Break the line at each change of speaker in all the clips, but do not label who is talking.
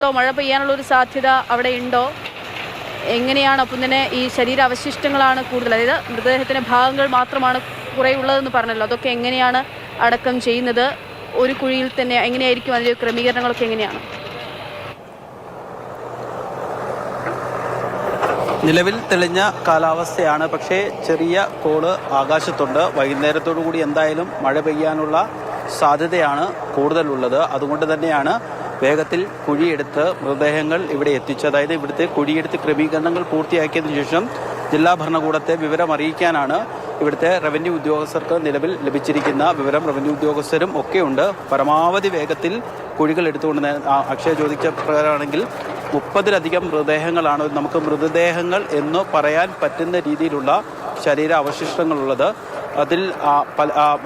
മഴ പെയ്യാനുള്ള ഒരു സാധ്യത അവിടെ ഉണ്ടോ? എങ്ങനെയാണ് അപ്പം തന്നെ ഈ ശരീരാവശിഷ്ടങ്ങളാണ് കൂടുതൽ? അതായത് മൃതദേഹത്തിന്റെ ഭാഗങ്ങൾ മാത്രമാണ് കുറേ ഉള്ളതെന്ന് പറഞ്ഞല്ലോ. അതൊക്കെ എങ്ങനെയാണ് അടക്കം ചെയ്യുന്നത്? ഒരു കുഴിയിൽ തന്നെ എങ്ങനെയായിരിക്കും അതിന്റെ ക്രമീകരണങ്ങളൊക്കെ എങ്ങനെയാണ്?
നിലവിൽ തെളിഞ്ഞ കാലാവസ്ഥയാണ്. പക്ഷേ ചെറിയ കോൾ ആകാശത്തുണ്ട്. വൈകുന്നേരത്തോടു കൂടി എന്തായാലും മഴ പെയ്യാനുള്ള സാധ്യതയാണ് കൂടുതലുള്ളത്. അതുകൊണ്ട് തന്നെയാണ് വേഗത്തിൽ കുഴിയെടുത്ത് മൃതദേഹങ്ങൾ ഇവിടെ എത്തിച്ചു. അതായത് ഇവിടുത്തെ കുഴിയെടുത്ത് ക്രമീകരണങ്ങൾ പൂർത്തിയാക്കിയതിനു ശേഷം ജില്ലാ ഭരണകൂടത്തെ വിവരം അറിയിക്കാനാണ് ഇവിടുത്തെ റവന്യൂ ഉദ്യോഗസ്ഥർക്ക് നിലവിൽ ലഭിച്ചിരിക്കുന്ന വിവരം. റവന്യൂ ഉദ്യോഗസ്ഥരും ഒക്കെയുണ്ട്. പരമാവധി വേഗത്തിൽ കുഴികൾ എടുത്തുകൊണ്ട് അക്ഷയ ചോദിച്ച പ്രകാരമാണെങ്കിൽ മുപ്പതിലധികം മൃതദേഹങ്ങളാണ് നമുക്ക് മൃതദേഹങ്ങൾ എന്ന് പറയാൻ പറ്റുന്ന രീതിയിലുള്ള ശരീര അവശിഷ്ടങ്ങളുള്ളത് അതിൽ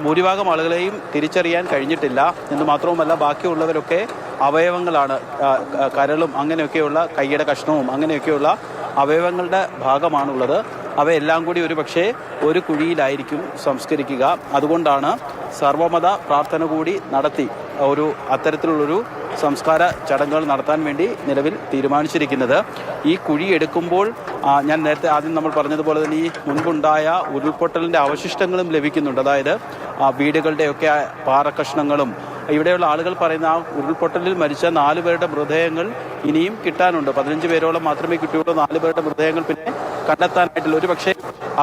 ഭൂരിഭാഗം ആളുകളെയും തിരിച്ചറിയാൻ കഴിഞ്ഞിട്ടില്ല. എന്ന് മാത്രവുമല്ല ബാക്കിയുള്ളവരൊക്കെ അവയവങ്ങളാണ് കരളും അങ്ങനെയൊക്കെയുള്ള കൈയുടെ കഷ്ണവും അങ്ങനെയൊക്കെയുള്ള അവയവങ്ങളുടെ ഭാഗമാണുള്ളത്. അവയെല്ലാം കൂടി ഒരു പക്ഷേ ഒരു കുഴിയിലായിരിക്കും സംസ്കരിക്കുക. അതുകൊണ്ടാണ് സർവമത പ്രാർത്ഥന കൂടി നടത്തി ഒരു അത്തരത്തിലുള്ളൊരു സംസ്കാര ചടങ്ങുകൾ നടത്താൻ വേണ്ടി നിലവിൽ തീരുമാനിച്ചിരിക്കുന്നത്. ഈ കുഴി എടുക്കുമ്പോൾ ഞാൻ നേരത്തെ ആദ്യം നമ്മൾ പറഞ്ഞതുപോലെ തന്നെ ഈ മുൻപുണ്ടായ ഉരുൾപൊട്ടലിന്റെ അവശിഷ്ടങ്ങളും ലഭിക്കുന്നുണ്ട്. അതായത് വീടുകളുടെയൊക്കെ പാറ പാറക്കഷ്ണങ്ങളും ഇവിടെയുള്ള ആളുകൾ പറയുന്ന ആ ഉരുൾപൊട്ടലിൽ മരിച്ച നാല് പേരുടെ മൃതദേഹങ്ങൾ ഇനിയും കിട്ടാനുണ്ട്. പതിനഞ്ച് പേരോളം മാത്രമേ കിട്ടിയുള്ളൂ. നാല് പേരുടെ മൃതദേഹങ്ങൾ പിന്നെ കണ്ടെത്താനായിട്ടുള്ളൂ. ഒരു പക്ഷേ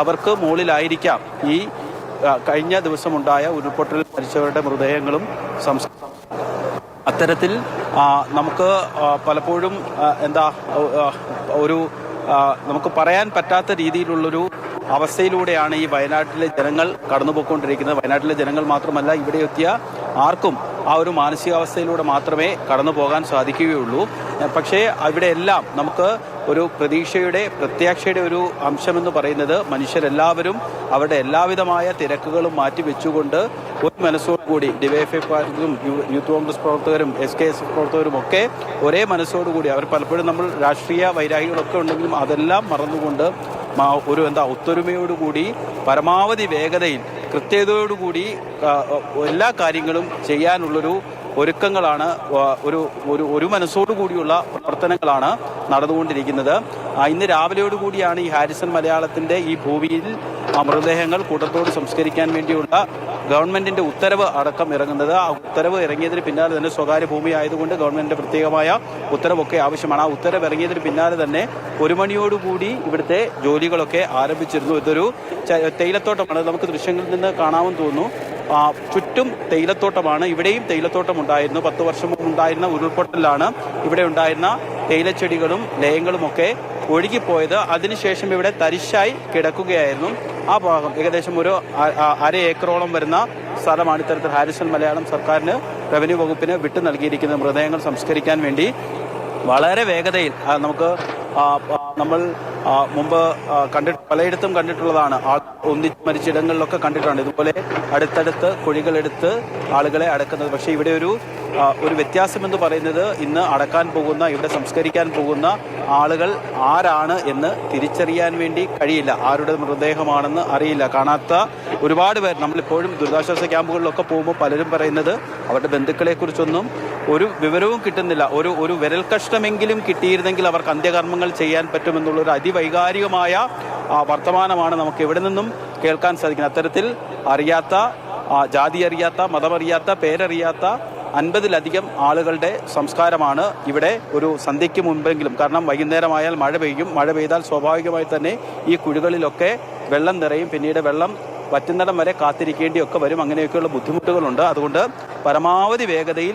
അവർക്ക് മുകളിലായിരിക്കാം ഈ കഴിഞ്ഞ ദിവസമുണ്ടായ ഉരുൾപൊട്ടലിൽ മരിച്ചവരുടെ മൃതദേഹങ്ങളും സംസ് അത്തരത്തിൽ നമുക്ക് പലപ്പോഴും എന്താ ഒരു നമുക്ക് പറയാൻ പറ്റാത്ത രീതിയിലുള്ളൊരു അവസ്ഥയിലൂടെയാണ് ഈ വയനാട്ടിലെ ജനങ്ങൾ കടന്നുപോയിക്കൊണ്ടിരിക്കുന്നത്. വയനാട്ടിലെ ജനങ്ങൾ മാത്രമല്ല ഇവിടെ എത്തിയ ആർക്കും ആ ഒരു മാനസികാവസ്ഥയിലൂടെ മാത്രമേ കടന്നു പോകാൻ സാധിക്കുകയുള്ളൂ. പക്ഷേ അവിടെയെല്ലാം നമുക്ക് ഒരു പ്രതീക്ഷയുടെ പ്രത്യാക്ഷയുടെ ഒരു അംശമെന്ന് പറയുന്നത് മനുഷ്യരെല്ലാവരും അവരുടെ എല്ലാവിധമായ തിരക്കുകളും മാറ്റിവെച്ചുകൊണ്ട് ഒരു മനസ്സോടുകൂടി ഡിവൈഎഫ്ഐക്കാരും യൂത്ത് കോൺഗ്രസ് പ്രവർത്തകരും എസ് കെ എസ് പ്രവർത്തകരും ഒക്കെ ഒരേ മനസ്സോടുകൂടി അവർ പലപ്പോഴും നമ്മൾ രാഷ്ട്രീയ വൈരാഗികളൊക്കെ ഉണ്ടെങ്കിലും അതെല്ലാം മറന്നുകൊണ്ട് ഒരു എന്താ ഒത്തൊരുമയോടുകൂടി പരമാവധി വേഗതയിൽ കൃത്യതയോടുകൂടി എല്ലാ കാര്യങ്ങളും ചെയ്യാനുള്ളൊരു ഒരുക്കങ്ങളാണ് ഒരു ഒരു ഒരു മനസ്സോടു കൂടിയുള്ള പ്രവർത്തനങ്ങളാണ് നടന്നുകൊണ്ടിരിക്കുന്നത്. ഇന്ന് രാവിലെയോടുകൂടിയാണ് ഈ ഹാരിസൺ മലയാളത്തിന്റെ ഈ ഭൂമിയിൽ മൃതദേഹങ്ങൾ കൂട്ടത്തോട് സംസ്കരിക്കാൻ വേണ്ടിയുള്ള ഗവൺമെന്റിന്റെ ഉത്തരവ് അടക്കം ഇറങ്ങുന്നത്. ആ ഉത്തരവ് ഇറങ്ങിയതിന് പിന്നാലെ തന്നെ സ്വകാര്യ ഭൂമി ആയതുകൊണ്ട് ഗവൺമെന്റിന്റെ പ്രത്യേകമായ ഉത്തരവൊക്കെ ആവശ്യമാണ്. ആ ഉത്തരവ് ഇറങ്ങിയതിന് പിന്നാലെ തന്നെ ഒരു മണിയോടുകൂടി ഇവിടുത്തെ ജോലികളൊക്കെ ആരംഭിച്ചിരുന്നു. ഇതൊരു തേയിലത്തോട്ടമാണ്. നമുക്ക് ദൃശ്യങ്ങളിൽ നിന്ന് കാണാമെന്ന് തോന്നുന്നു. ചുറ്റും തേയിലത്തോട്ടമാണ്. ഇവിടെയും തേയിലത്തോട്ടം ഉണ്ടായിരുന്നു. പത്ത് വർഷം മുമ്പ് ഉണ്ടായിരുന്ന ഉരുൾപൊട്ടലാണ്. ഇവിടെ ഉണ്ടായിരുന്ന തേയിലച്ചെടികളും ലയങ്ങളുമൊക്കെ ഒഴുകിപ്പോയത്. അതിനുശേഷം ഇവിടെ തരിശായി കിടക്കുകയായിരുന്നു. ആ ഭാഗം ഏകദേശം ഒരു അര ഏക്കറോളം വരുന്ന സ്ഥലമാണ് ഇത്തരത്തിൽ ഹാരിസൺ മലയാളം സർക്കാരിന് റവന്യൂ വകുപ്പിന് വിട്ടു നൽകിയിരിക്കുന്നത്. മൃതദേഹങ്ങൾ സംസ്കരിക്കാൻ വേണ്ടി വളരെ വേഗതയിൽ നമുക്ക് നമ്മൾ മുമ്പ് കണ്ടിട്ട് പലയിടത്തും കണ്ടിട്ടുള്ളതാണ്. ഒന്നിച്ച് മരിച്ചിടങ്ങളിലൊക്കെ കണ്ടിട്ടുണ്ട്. ഇതുപോലെ അടുത്തടുത്ത് കുഴികളെടുത്ത് ആളുകളെ അടക്കുന്നത്. പക്ഷേ ഇവിടെ ഒരു ഒരു വ്യത്യാസം എന്ന് പറയുന്നത് ഇന്ന് അടക്കാൻ പോകുന്ന ഇവിടെ സംസ്കരിക്കാൻ പോകുന്ന ആളുകൾ ആരാണ് എന്ന് തിരിച്ചറിയാൻ വേണ്ടി കഴിയില്ല. ആരുടെ മൃതദേഹമാണെന്ന് അറിയില്ല. കാണാത്ത ഒരുപാട് പേർ നമ്മളിപ്പോഴും ദുരിതാശ്വാസ ക്യാമ്പുകളിലൊക്കെ പോകുമ്പോൾ പലരും പറയുന്നത് അവരുടെ ബന്ധുക്കളെ കുറിച്ചൊന്നും ഒരു വിവരവും കിട്ടുന്നില്ല. ഒരു ഒരു വിരൽ കഷ്ടമെങ്കിലും കിട്ടിയിരുന്നെങ്കിൽ അവർക്ക് അന്ത്യകർമ്മങ്ങൾ ചെയ്യാൻ പറ്റുമെന്നുള്ള ഒരു അതിവൈകാരികമായ വർത്തമാനമാണ് നമുക്ക് എവിടെ നിന്നും കേൾക്കാൻ സാധിക്കുന്നത്. അത്തരത്തിൽ അറിയാത്ത ജാതി അറിയാത്ത മതമറിയാത്ത പേരറിയാത്ത അൻപതിലധികം ആളുകളുടെ സംസ്കാരമാണ് ഇവിടെ ഒരു സന്ധ്യയ്ക്ക് മുൻപെങ്കിലും. കാരണം വൈകുന്നേരമായാൽ മഴ പെയ്യും. മഴ പെയ്താൽ സ്വാഭാവികമായി തന്നെ ഈ കുഴികളിലൊക്കെ വെള്ളം നിറയും. പിന്നീട് വെള്ളം പറ്റുന്നിടം വരെ കാത്തിരിക്കേണ്ടിയൊക്കെ വരും. അങ്ങനെയൊക്കെയുള്ള ബുദ്ധിമുട്ടുകളുണ്ട്. അതുകൊണ്ട് പരമാവധി വേഗതയിൽ